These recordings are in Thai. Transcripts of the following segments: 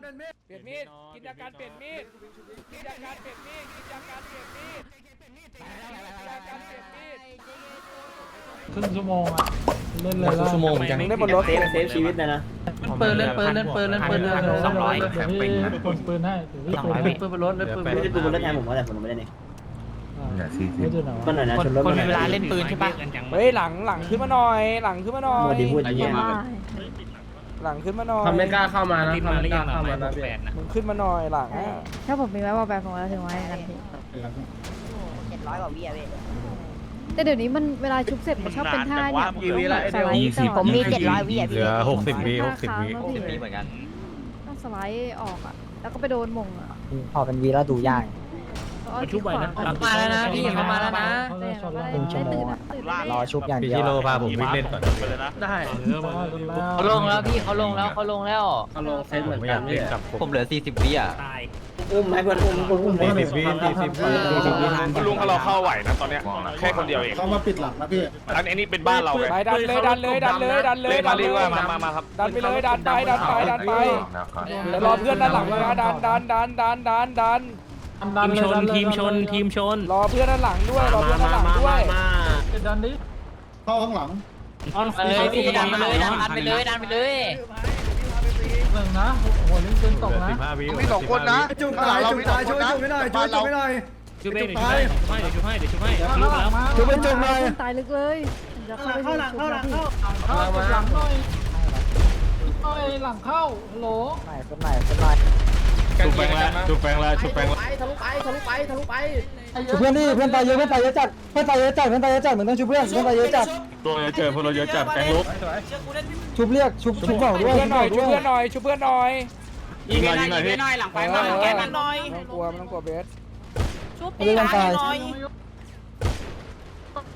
เปลี่ยนมีดกินยาการเปลี่ยนมีดกินยาการเปลี่ยนมีดกินยาการเปลี่ยนมีดกินยาการเปลี่ยนมีดครึ่งชั่วโมงอะเล่นเลยแล้วชั่วโมงเหมือนกันได้บนรถเซฟเซฟชีวิตนะนะเปิดเล่นปืนเล่นปืนเล่นปืนสองร้อยเดี๋ยวพี่ปืนปืนให้เดี๋ยวพี่ปืนให้ปืนบนรถเล่นปืนไม่ได้ดูบนรถแทนผมว่าแต่ผมไม่ได้นี่ไม่จุดไหนมันหน่อยนะชนรถคนหมีอยเวลาเล่นปืนใช่ปะเฮ้ยหลังหลังขึ้นมาหน่อยหลังขึ้นมาหน่อหมย หลังขึ้นมาหน่อยทำไม่กล้าเข้ามานะติดมาทำหรืไม่อกยัล้างเข้ามานะแปดนะมึงขึ้นมาหน่อยหลังอะถ้าผมมีไว้ว่าแบบของเราถึงไว้กันทีเจ็ดร้อยกว่าวิอะพี่แต่เดี๋ยวนี้มันเวลาชุบเสร็จมันชอบเป็นท่าเนี่ยกี่วิละไอ้เดียวสไลด์ตลอดผมมีเจ็ดร้อยวิอะพี่เหลือหกสิบวิหกสิบวิหกสิบวิเหมือนกันต้องสไลด์ออกอะแล้วก็ไปโดนมงอะพอเป็นวีแล้วดูยาก มันชุบไว้นะมาแล้วนะพี่เขามาแล้วนะแต่แบบว่าได้ตื่นอะตื่นได้รอชุบอย่างพี่เดียวชิโร่พาผมวิ่งเล่นก่อนได้เขาลงแล้วพี่เขาลงแล้วเขาลงแล้วเอาลงเซตผเหมืมอนไม่อกัยานกพี่เล่นกับผมผมเหลือ 40วิอะอุ้มให้เพื่อนอุ้มคนอุ้มสี่สิบวิสี่สิบวิสี่สิบวิทันคุณลุงเราเข้าไหวนะตอนเนี้ยแค่คนเดียวเองเขามาปิดหลังนะพี่อันนี้เป็นบ้านเราไงไปดันเลยดันเลยดันเลยดันเลยเล่นดัมานเลเรียกยว่ามามามาครับดันไปเลยดันไปดันไปดันไปเดี๋ยวรอเพื่อนด้านหลังนะดันดันดันดันดันดัน ทีมชนทีมชนทีมชนรอเพื่อนด้านหลังด้วยรอเพื่อนด้านหลังด้วยดันดิเข้าข้างหลังไปเลยพี่ดันไปเลยดันไปเลยดันไปเลยหนึ่งนะโอ้โหลิงปืนตกนะสิบห้าวิมีสองคนนะจุ่มตายจุ่มตายช่วยจุ่มไม่ได้ช่วยจุ่มไม่ได้ชุบเองเดี๋ยวชุบให้เดี๋ยวชุบให้เดี๋ยวชุบให้เดี๋ยวชุบแล้วมาจุ่มเป็นจุ่มเลยตายลึกเลยผมจะเข้าไปชุบแล้วพี่เข้าหลังหน่อยหน่อยหลังเข้าฮัลโหลไหนคนไหนคนไหนชุบแปงแล้วชุบแปงแล้วชุบแปงแล้ว ชุบเพื่อนดิเพื่อนตายเยอะเพื่อนตายเยอะจัดเพื่อนตายเยอะจัดเพื่อนตายเยอะจัดมึงต้องชุบเพื่อนเพื่อนตายเยอะจัดตัวเราเจอพวกเราเยอะจัดแปงลุกชุบเรียกชุบชุบของชุด้บวยเพื่อนหน่อยชุบด้วเพื่อนหน่อยชุบเพื่อนหน่อยยิงหน่อยยิงหน่อยพี่หลังไปมาแกมันหน่อยไม่ต้องกลัวไม่ต้องกลัวเบสเรื่องตาย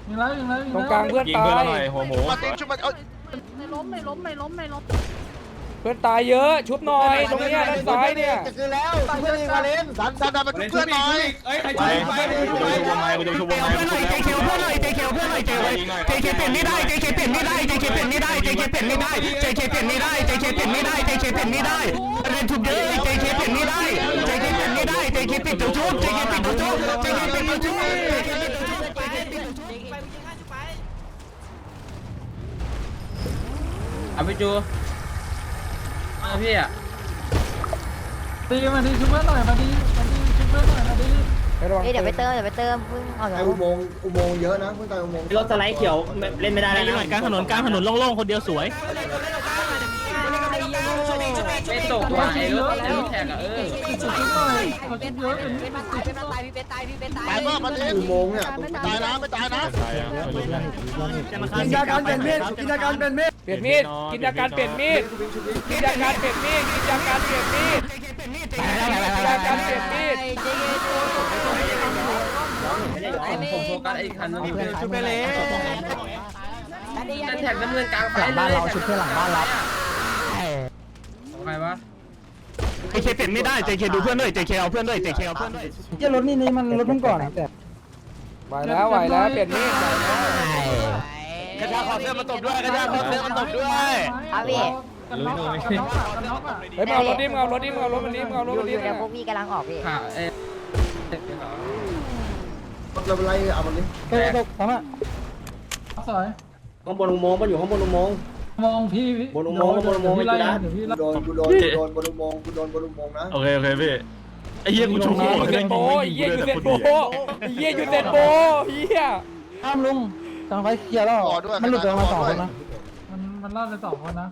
ยิงแล้วยิงแล้วยิงตรงแล้วกลางเพื่อนยิงตาเพื่อนยหน่อยหัวหมูไม่ล้มไม่ล้มไม่ล้มไม่ล้ม เพื่อนตายเยอะชุบหน่อยตรงเนี้ยด้านซ้ายเนี่ยคือแล้วเพื่อนยิงมาเล่นดันดันดันมาเพื่อนหน่อยไปกูจะชุบวงไม้กูจะชุบวงไม้กูจะชุบแล้วเพื่อนหน่อยเจเคียวเพื่อนหน่อยเจเยิงหน่อยเจเคเปลี่ยนไม่ได้เจเคเปลี่ยนไม่ได้เจเคเปลี่ยนไม่ได้เจเคเปลี่ยนไม่ได้เจเคเปลี่ยนไม่ได้เจเคเปลี่ยนไม่ได้เจเคเปลี่ยนไม่ได้เรียนถูกเยอะเจเคเปลี่ยนไม่ได้เจเคเปลี่ยนไม่ได้เจเคเปลี่ยนตัวชุบเจเคเปลี่ยนตัวชุบเจเคเปลี่ยนตัวชุบเจเคเปลี่ยนตัวชุบเจเคเปลี่ยนตัวชุบเอาไปจู มาพี่อะตีมาดิชุบเพื่อนหน่อยมาดิมาดิชุบเพื่อนหน่อยมาดิไประวังเดี๋ยวไปเติมเดี๋ยวไปเติมเพิ่งออกจากอุโมงค์อุโมงค์เยอะนะเพิ่งตายอุโมงค์รถสไลด์เขียวเล่นไม่ได้ไปแล้วหน่อยกลางถนนกลางถนนโล่งๆคนเดียวสวยไม่ตกว่ะไอ้รถไอ้รถแท็กอะเออชุบหน่อยขอชุบเยอะเป็นตายป่ะมันอุโมงค์เนี่ยตายนะไม่ตายนะตายอะกินยาการเป็นเม็ดกินยาการเป็นเม็ด เปลี่ยนมีดกินยาการเปลี่ยนมีดกินยาการเปลี่ยนมีดกินยาการเปลี่ยนมีดกินยาการเปลี่ยนมีดผมโฟกัสไอ้คันนึงชุบไปเลยนั่นแท็กน้ำเงินกลางไฟหลังบ้านเราชุบเพื่อนหลังบ้านเราใครวะเจเคเปลี่ยนไม่ได้เจเคดูเพื่อนด้วยเจเคเอาเพื่อนด้วยเจเคเอาเพื่อนด้วยเจ้ารถนี่นี่มันรถเพิ่งก่อนแต่ไหวแล้วไหวแล้วเปลี่ยนมีด กระชากคอเสื้อมาตบด้วยกระชากคอเสื้อมาตบด้วยเอาพี่กันน็อกอะกันน็อกอะกันน็อกอะเฮ้ยมึงเอารถดิมึงเอารถดิมึงเอารถมันดิมึงเอารถมันดิเดี๋ยวพวกพี่กำลังออกพี่ค่ะเอ้เราเป็นไรเอามันดิเฮ้ยตกทำอะสวยข้างบนอุโมงค์มันอยู่ข้างบนอุโมงค์มองพี่บนอุโมงค์บนอุโมงค์พี่ไม่ไล่กูนะเดี๋ยวพี่ไล่โดนกูโดนกูโดนบนอุโมงค์กูโดนบนอุโมงค์นะโอเคโอเคพี่ไอ้เหี้ยกูชุบยูหัวเซแม่นงโบยิงเฮีไม่ยยิงยูกูเซได้นแต่โบคนเดียวเฮียยูเซนโบเฮียห้ามลุง ทางไฟเคลียร์แล้วยมันหลุดออกมาสองคนนะ มันมันล่าไปสองคนนะ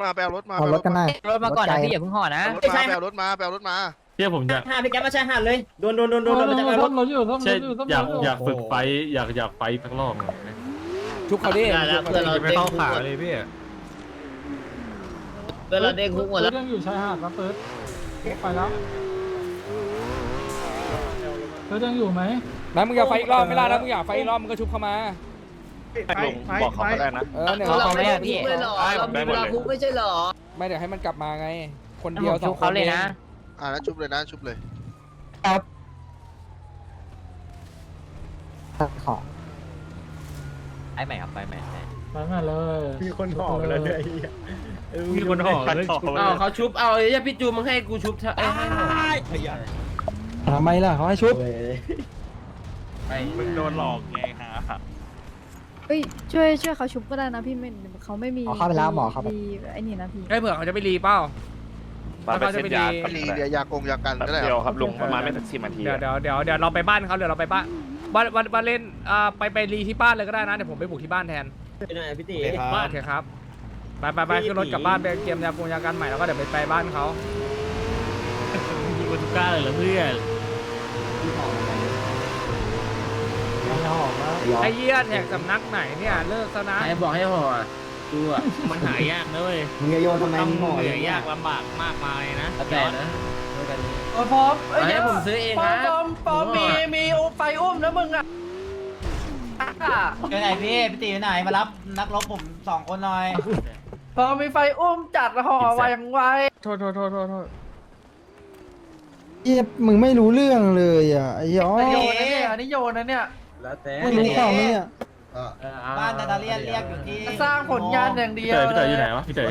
มาแปลรถมาเอารถกันได้ รถมาก่อนนะพี่อย่าเพิ่งห่อนะรถมาแปลรถมาแปลรถมาเหี้ยผมอยากห้าพี่แกมาใช้หันเลยโดนโดนโดนโดนรโดนมันจะไปรถถรถอยู่รถใช่อยู่รถอยากอยู่อยากฝึกไฟอยากอยากไฟสักรอบหนึ่งชุบเขาดิไม่เข้าขาเลยพี่เวลาเด้งคุกหมดแล้วยังอยู่ชายหาดมาเปิดไปแล้วเรถยังอยู่ไหม นั้นมึงอยากไฟอีกรอบไม่ล่ะนะมึงอยากไฟอีกรอบมึงก็ชุบเข้ามาลุงบอกเขาก็ได้นะ เออเนี่ยเราไม่ได้พี่เรามีเวลาคุกไม่ใช่ไม่เดี๋ยวให้มันกลับมาไง คนเดี๋เดียวยวสชุอบงคเขานเลยนะอ่านะชุบเลยนะชุบเลยของไปใหม่ครับไปใหม่มามาเลย มีคนห่อไปแล้วเนี่ยมีคนห่อเลยเอาเขาชุบเอาไอ้พี่จูมึงให้กูชุบเอ้ให้ห่อทำไมล่ะเขาให้ชุบ มึงโดนหลอกไงฮะเฮ้ยช่วยช่วยเขาชุบก็ได้นะพี่ไม่เขาไม่มีอ๋อเข้าไปแล้วหมอครับดีไอ้นี่นะพี่ไอ้เผื่อเขาจะไปรีเป้ามาเป็นเส้นยาลีเดียยากงยากันก็ได้เดียวครับลุงประมาณไม่ถึงสิบนาทีเดี๋ยวเดี๋ยวเดี๋ยวเดี๋ยวเราไปบ้านเขาเดี๋ยวเราไปบ้านบ้านบ้านบ้านเล่นอ่าไปไปรีที่บ้านเลยก็ได้นะเดี๋ยวผมไปบุกที่บ้านแทนไปหน่อยพี่ตี โอเคครับไปไปไปขึ้นรถกลับบ้านไปเตรียมยากงยากันใหม่แล้วก็เดี๋ยวไปไปบ้านเขามีคนกล้าเลยเหรอเพื่อน ไอ้เหี้ยแท็กสำนักไหนเนี่ยเลิกซะนะใครบอกให้ห่อดูอะมันหายากนะเว้ยมึงจะโยนทำไมต้องมึงห่อเหนื่อยยากลำบากมากมายนะแต่นะโอ้ยพร้อมให้ผมซื้อเองพร้อนะมพร้อมพร้อมมีมีไฟอุ้มนะมึงอะไปไหนพี่พี่ตีไปไหนมารับนักรบผมสองคนหน่อยพร้อมมีไฟอุ้มจัดห่อไวอย่างไวโทษโทษโทษโทษโทษเหี้ยมึงไม่รู้เรื่องเลยอะไอ้ย้อโยนนะเนี่ยอันนี้โยนนะเนี่ย แล้วแต่ไม่รู้ข่าวไหมเนี่ยบ้านนาตาเลียนเรียกอยู่ที่สร้างผลงานอย่างเดียวพี่เต๋ออยู่ไหนวะพี่เต๋อ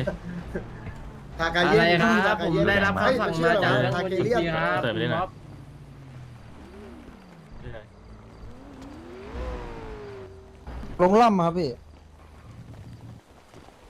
ทากาอะเย็ไรนครับผมได้รับคำสั่งมาจากทาเกเลียนครับเต๋อไปได้ไหนลงล่ำมาครับพี่